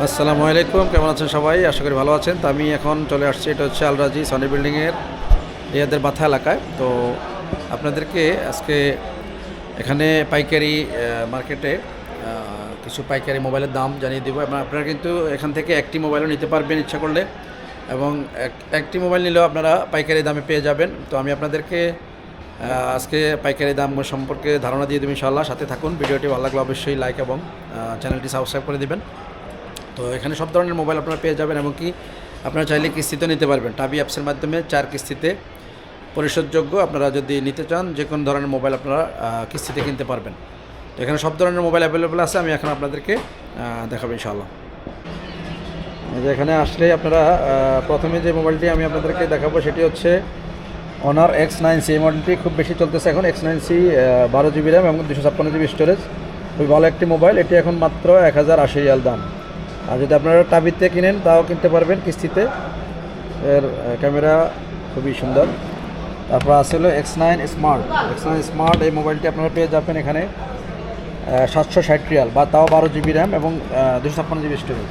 আসসালামু আলাইকুম, কেমন আছেন সবাই? আশা করি ভালো আছেন। তো আমি এখন চলে আসছি, এটা হচ্ছে আলরাজি সনি বিল্ডিংয়ের রিয়াদের বাথা এলাকায়। তো আপনাদেরকে আজকে এখানে পাইকারি মার্কেটে কিছু পাইকারি মোবাইলের দাম জানিয়ে দেবো। এবং আপনারা কিন্তু এখান থেকে একটি মোবাইলও নিতে পারবেন ইচ্ছা করলে। এবং এক- একটি মোবাইল নিলেও আপনারা পাইকারি দামে পেয়ে যাবেন। তো আমি আপনাদেরকে আজকে পাইকারি দাম সম্পর্কে ধারণা দিয়ে দেবো ইনশাআল্লাহ। সাথে থাকুন, ভিডিওটি ভালো লাগলে অবশ্যই লাইক এবং চ্যানেলটি সাবস্ক্রাইব করে দিবেন। তো এখানে সব ধরনের মোবাইল আপনারা পেয়ে যাবেন, এমনকি আপনারা চাইলে কিস্তিতে নিতে পারবেন। টাবি অ্যাপসের মাধ্যমে চার কিস্তিতে পরিশোধযোগ্য আপনারা যদি নিতে চান যে কোনো ধরনের মোবাইল আপনারা কিস্তিতে কিনতে পারবেন। তো এখানে সব ধরনের মোবাইল অ্যাভেলেবেল আছে, আমি এখন আপনাদেরকে দেখাবো ইনশাআল্লাহ। যে এখানে আসলে আপনারা প্রথমে যে মোবাইলটি আমি আপনাদেরকে দেখাবো, সেটি হচ্ছে অনার এক্স নাইন সি এই মডেলটি খুব বেশি চলতেছে এখন এক্স নাইন সি বারো জিবি র্যাম এবং দুশো ছাপ্পান্ন জিবি স্টোরেজ খুবই ভালো একটি মোবাইল, এটি এখন মাত্র এক হাজার আশি রিয়াল দাম। আর যদি আপনারা টাবিতে কিনেন, তাও কিনতে পারবেন কিস্তিতে। এর ক্যামেরা খুবই সুন্দর। তারপর আছে হলো X nine smart X nine smart এই মোবাইলটি আপনারা পেয়ে যাবেন এখানে সাতশো ষাট রিয়াল বা তাও বারো জিবি র্যাম এবং দুশো ছাপ্পান্ন জিবি স্টোরেজ।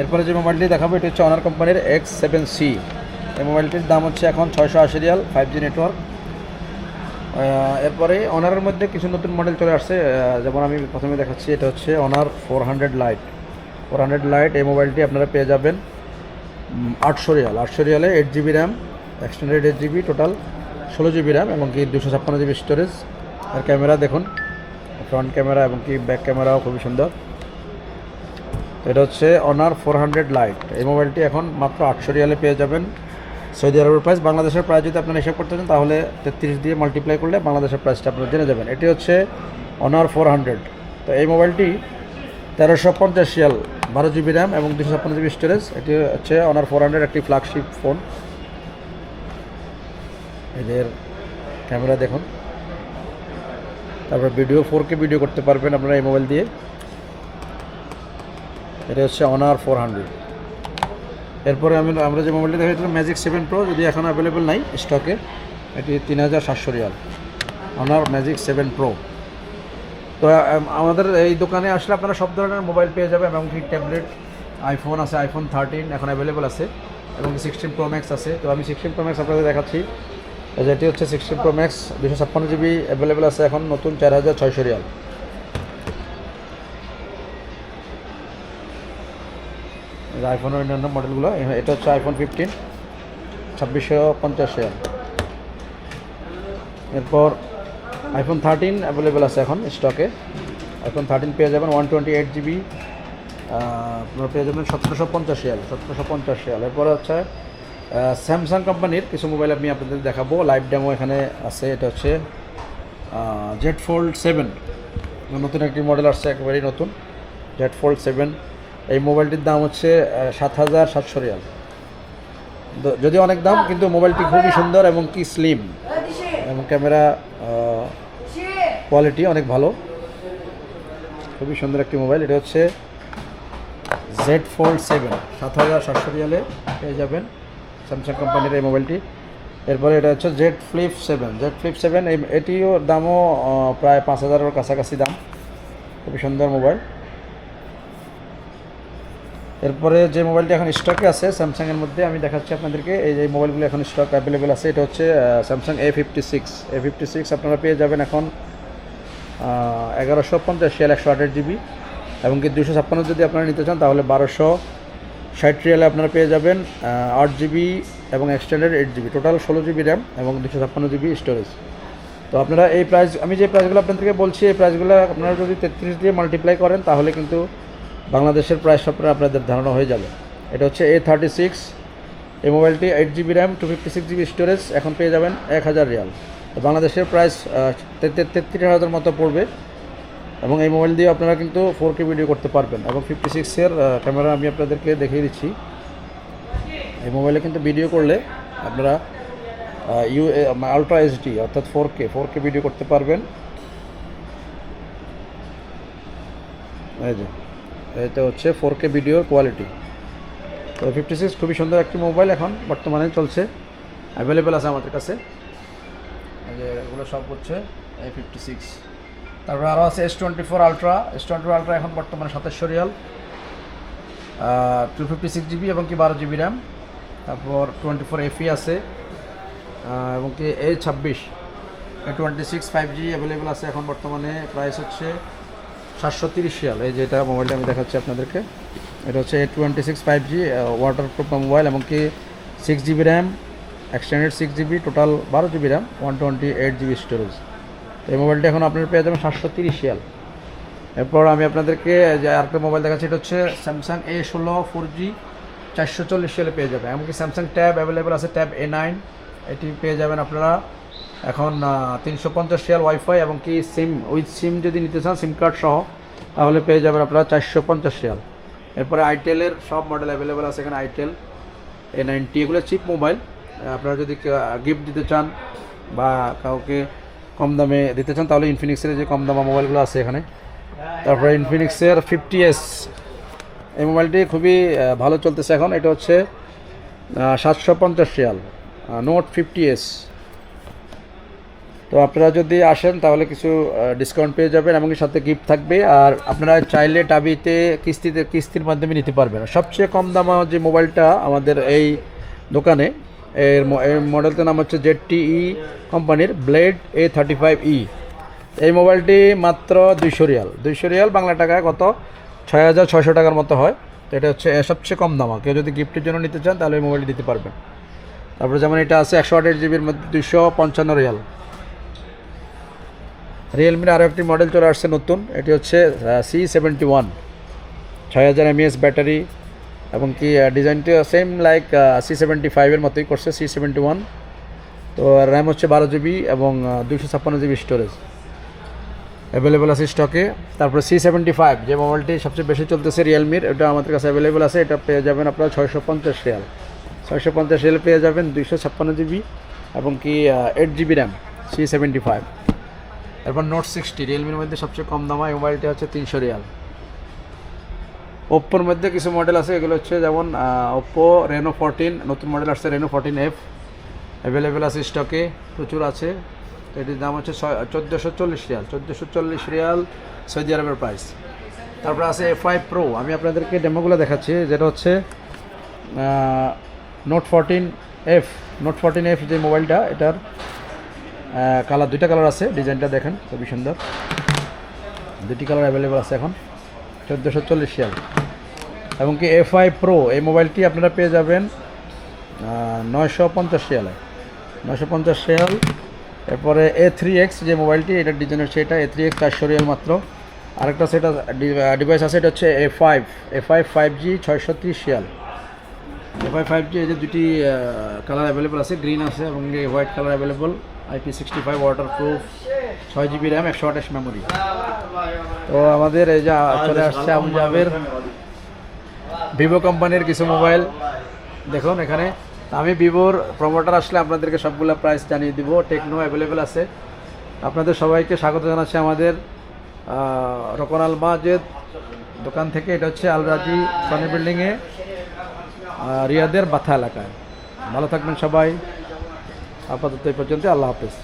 এরপরে যে মোবাইলটি দেখাবো, এটি হচ্ছে অনার কোম্পানির এক্স সেভেন সি এই মোবাইলটির দাম হচ্ছে এখন ছয়শো আশি রিয়াল ফাইভ জি নেটওয়ার্ক এরপরে অনারের মধ্যে কিছু নতুন মডেল চলে আসছে যেমন আমি প্রথমে দেখাচ্ছি, এটা হচ্ছে Honor four hundred lite four hundred lite এই মোবাইলটি আপনারা পেয়ে যাবেন। আটশো রিয়াল, আটশো রিয়ালে eight GB RAM extended eight GB total ষোলো জিবি র্যাম এবং কি দুশো ছাপ্পান্ন জিবি স্টোরেজ আর ক্যামেরা দেখুন ফ্রন্ট ক্যামেরা এবং কি ব্যাক ক্যামেরাও খুবই সুন্দর। এটা হচ্ছে অনার ফোর হান্ড্রেড লাইট এই মোবাইলটি এখন মাত্র আটশো রিয়ালে পেয়ে যাবেন। সৌদি আরবের প্রাইস বাংলাদেশের প্রাইস যদি আপনারা হিসাব করতে চান, তাহলে তেত্রিশ দিয়ে মাল্টিপ্লাই করলে বাংলাদেশের প্রাইসটা আপনারা জেনে যাবেন। এটি হচ্ছে অনার ফোর হান্ড্রেড তো এই মোবাইলটি তেরোশো পঞ্চাশ রিয়াল বারো জিবি র্যাম এবং দুশো ছাপ্পান্ন জিবি স্টোরেজ এটি হচ্ছে অনার ফোর হান্ড্রেড একটি ফ্ল্যাগশিপ ফোন এদের ক্যামেরা দেখুন। তারপর ভিডিও ফোর কে ভিডিও করতে পারবেন আপনারা এই মোবাইল দিয়ে। এটা হচ্ছে অনার ফোর হান্ড্রেড এরপরে আমি, আমরা যে মোবাইলটি দেখাচ্ছিলাম ম্যাজিক সেভেন প্রো যদি এখন অ্যাভেলেবেল নাই স্টকে এটি তিন হাজার সাতশো riyal. Honor Magic seven Pro তো আমাদের এই দোকানে আসলে আপনারা সব ধরনের মোবাইল পেয়ে যাবেন এবং ট্যাবলেট আইফোন আছে আইফোন থার্টিন এখন অ্যাভেলেবেল আছে এবং সিক্সটিন প্রো ম্যাক্স আছে। তো আমি সিক্সটিন প্রো ম্যাক্স আপনাদের দেখাচ্ছি। যেটি হচ্ছে সিক্সটিন প্রো ম্যাক্স দুশো ছাপ্পান্ন জিবি অ্যাভেলেবেল আছে এখন, নতুন চার হাজার ছয়শো রিয়াল। আইফোনের অন্যান্য মডেলগুলো, এটা হচ্ছে আইফোন ফিফটিন ছাব্বিশশো পঞ্চাশ রিয়াল। এরপর আইফোন থার্টিন অ্যাভেলেবেল আছে এখন স্টকে আইফোন থার্টিন পেয়ে যাবেন ওয়ান টোয়েন্টি এইট জিবি আপনারা পেয়ে যাবেন সতেরোশো পঞ্চাশ রিয়াল সতেরোশো পঞ্চাশ রিয়াল। এরপরে হচ্ছে স্যামসাং কোম্পানির কিছু মোবাইল আমি আপনাদের দেখাবো। লাইভ ডেমো এখানে আছে এটা হচ্ছে জেড ফোল্ড সেভেন নতুন একটি মডেল আসছে একেবারেই নতুন জেড ফোল্ড সেভেন এই মোবাইলটির দাম হচ্ছে সাত হাজার সাতশো রিয়াল। দ- যদিও অনেক দাম কিন্তু মোবাইলটি খুবই সুন্দর এবং কি স্লিম এবং ক্যামেরা কোয়ালিটি অনেক ভালো। খুবই সুন্দর একটি মোবাইল এটা হচ্ছে জেড ফোল্ড সেভেন সাত হাজার সাতশো রিয়ালে পেয়ে যাবেন স্যামসাং কোম্পানির এই মোবাইলটি এরপরে এটা হচ্ছে Z Flip seven Z Flip seven এটিও দামও প্রায় পাঁচ হাজারের কাছাকাছি দাম। খুবই সুন্দর মোবাইল এরপরে যে মোবাইলটি এখন স্টকে আছে স্যামসাংয়ের মধ্যে আমি দেখাচ্ছি আপনাদেরকে, এই যে মোবাইলগুলো এখন স্টক অ্যাভেলেবেল আছে, এটা হচ্ছে Samsung A fifty six A fifty six আপনারা পেয়ে যাবেন এখন এগারোশো পঞ্চাশ রিয়াল একশো আঠাশ জিবি, এবং কি দুশো ছাপ্পান্ন যদি আপনারা নিতে চান, তাহলে বারোশো ষাট রিয়ালে আপনারা পেয়ে যাবেন আট জিবি এবং এক্সটেন্ডেড এইট জিবি। টোটাল ষোলো জিবি র্যাম এবং দুশো ছাপ্পান্ন জিবি স্টোরেজ। তো আপনারা এই প্রাইস, আমি যে প্রাইসগুলো আপনাদেরকে বলছি, এই প্রাইসগুলো আপনারা যদি তেত্রিশ দিয়ে মাল্টিপ্লাই করেন, তাহলে কিন্তু বাংলাদেশের প্রাইস আপনারা আপনাদের ধারণা হয়ে যাবে। এটা হচ্ছে এ থার্টি সিক্স এই মোবাইলটি eight GB RAM two fifty six GB storage, এখন পেয়ে যাবেন এক হাজার রিয়াল। বাংলাদেশের প্রাইস তেত্রিশ হাজার মতো পড়বে। এবং এই মোবাইল দিয়ে আপনারা কিন্তু ফোর কে ভিডিও করতে পারবেন। এবং ফিফটি সিক্সের ক্যামেরা আমি আপনাদেরকে দেখিয়ে দিচ্ছি। এই মোবাইলে কিন্তু ভিডিও করলে আপনারা ইউ আলট্রা এইচডি অর্থাৎ four K four K video করতে পারবেন। এই যে, এটা হচ্ছে ফোর কে ভিডিওর কোয়ালিটি তো ফিফটি সিক্স খুবই সুন্দর একটি মোবাইল এখন বর্তমানে চলছে। অ্যাভেলেবেল আছে আমাদের কাছে। যে এগুলো সব হচ্ছে এই ফিফটি সিক্স তারপরে আরও আছে S twenty four Ultra S twenty four Ultra এখন বর্তমানে সাতাশশো riyal two fifty six GB এবং কি বারো জিবি র্যাম তারপর টোয়েন্টি ফোর এফি আছে। এবং কি এ ছাব্বিশ। Twenty six five G available আছে এখন বর্তমানে। প্রাইস হচ্ছে সাতশো তিরিশ রিয়াল। এই যেটা মোবাইলটা আমি দেখাচ্ছি আপনাদেরকে। এটা হচ্ছে A twenty six five G water proof mobile এমনকি six GB RAM extended six GB total বারো GB RAM one twenty eight GB storage এই মোবাইলটা এখন আপনার পেয়ে যাবেন সাতশো তিরিশ রিয়াল এরপর আমি আপনাদেরকে যে আরেকটা মোবাইল দেখাচ্ছি, এটা হচ্ছে স্যামসাং এ ষোলো ফোর জি চারশো চল্লিশ সালে পেয়ে যাবেন। এমনকি স্যামসাং ট্যাব অ্যাভেলেবেল আছে ট্যাব এ নাইন এটি পেয়ে যাবেন আপনারা এখন তিনশো পঞ্চাশ রিয়াল ওয়াইফাই এবং কি সিম উইথ সিম যদি নিতে চান সিম কার্ড সহ, তাহলে পেয়ে যাবেন আপনারা চারশো পঞ্চাশ রিয়াল এরপরে আইটেলের সব মডেল অ্যাভেলেবেল আছে এখানে আইটেল এ নাইনটি এগুলো চিপ মোবাইল আপনারা যদি গিফট দিতে চান বা কাউকে কম দামে দিতে চান, তাহলে ইনফিনিক্সের যে কম দামা মোবাইলগুলো আছে এখানে। তারপরে ইনফিনিক্সের ফিফটি এস এই মোবাইলটি খুবই ভালো চলতেছে এখন। এটা হচ্ছে সাতশো পঞ্চাশ রিয়াল নোট ফিফটি এস তো আপনারা যদি আসেন, তাহলে কিছু ডিসকাউন্ট পেয়ে যাবেন এমনকি সাথে গিফট থাকবে। আর আপনারা চাইলে টাবিতে কিস্তিতে, কিস্তির মাধ্যমে নিতে পারবেন। সবচেয়ে কম দামা যে মোবাইলটা আমাদের এই দোকানে এর মডেলটার নাম হচ্ছে জেড টিই কোম্পানির Blade A thirty five E. এই মোবাইলটি মাত্র দুইশো রিয়াল। দুইশো রিয়াল বাংলা টাকায় কত? ছয় হাজার ছয়শো টাকার মতো হয়। তো এটা হচ্ছে সবচেয়ে কম দামা। কেউ যদি গিফটের জন্য নিতে চান, তাহলে এই মোবাইলটি দিতে পারবেন। তারপরে যেমন এটা আছে, একশো আঠাশ জিবির মধ্যে দুইশো পঞ্চান্ন রিয়াল। রিয়েলমির আরও একটি মডেল চলে আসছে নতুন। এটি হচ্ছে সি সেভেন্টি ওয়ান ছয় হাজার এমএএস ব্যাটারি এবং কি ডিজাইনটি সেম লাইক সি সেভেন্টি ফাইভের মতোই করছে সি সেভেন্টি ওয়ান তো র্যাম হচ্ছে বারো জিবি এবং দুশো ছাপ্পান্ন জিবি স্টোরেজ অ্যাভেলেবেল আছে স্টকে তারপরে সি সেভেন্টি ফাইভ যে মোবাইলটি সবচেয়ে বেশি চলতেছে রিয়েলমির এটা আমাদের কাছে অ্যাভেলেবেল আছে। এটা পেয়ে যাবেন আপনারা ছয়শো পঞ্চাশ রিয়াল ছয়শো পঞ্চাশ রিয়াল পেয়ে যাবেন দুইশো ছাপ্পান্ন জিবি এবং কি eight GB RAM C seventy five এরপর নোট সিক্সটি রিয়েলমির মধ্যে সবচেয়ে কম দামা এই মোবাইলটি হচ্ছে তিনশো রিয়াল ওপ্পোর মধ্যে কিছু মডেল আছে, এগুলো হচ্ছে যেমন ওপ্পো রেনো ফোরটিন নতুন মডেল আসছে রেনো ফোরটিন এফ অ্যাভেলেবেল আছে স্টকে প্রচুর আছে। এটির দাম হচ্ছে চোদ্দোশো চল্লিশ রিয়াল, চোদ্দোশো চল্লিশ রিয়াল সৌদি আরবের প্রাইস তারপর আছে এ ফাইভ প্রো আমি আপনাদেরকে ডেমোগুলো দেখাচ্ছি, যেটা হচ্ছে Note fourteen F Note fourteen F যে মোবাইলটা এটার কালার দুইটা কালার আছে ডিজাইনটা দেখেন, খুবই সুন্দর। দুটি কালার অ্যাভেলেবেল আছে এখন, চোদ্দোশো চল্লিশ রিয়াল। এবং কি এফ আই প্রো এই মোবাইলটি আপনারা পেয়ে যাবেন নয়শো পঞ্চাশ রিয়ালে নয়শো পঞ্চাশ রিয়াল। এরপরে এ থ্রি এক্স যে মোবাইলটি এটার ডিজাইন হচ্ছে এটা এ থ্রি এক্স চারশো রিয়াল মাত্র। আরেকটা সেটা ডিভাইস আছে, এটা হচ্ছে A five A five five G ছয়শো ত্রিশ riyal. A five five G এই যে দুটি কালার অ্যাভেলেবল আছে গ্রিন আছে এবং white colour available IP sixty five water proof ছয় জিবি র্যাম একশো আঠাশ মেমোরি তো আমাদের এই যে চলে আসছে আবু জাবের ভিভো কোম্পানির কিছু মোবাইল দেখুন এখানে। আমি ভিভোর প্রমোটার আসলে আপনাদেরকে সবগুলো প্রাইস জানিয়ে দিব। টেকনো অ্যাভেলেবেল আছে। আপনাদের সবাইকে স্বাগত জানাচ্ছি আমাদের রকন আল মাজেদ দোকান থেকে। এটা হচ্ছে আলরাজি সনি বিল্ডিংয়ে রিয়াদের বাথা এলাকায়। ভালো থাকবেন সবাই। আপাতত এই পর্যন্ত আল্লাহ হাফেজ।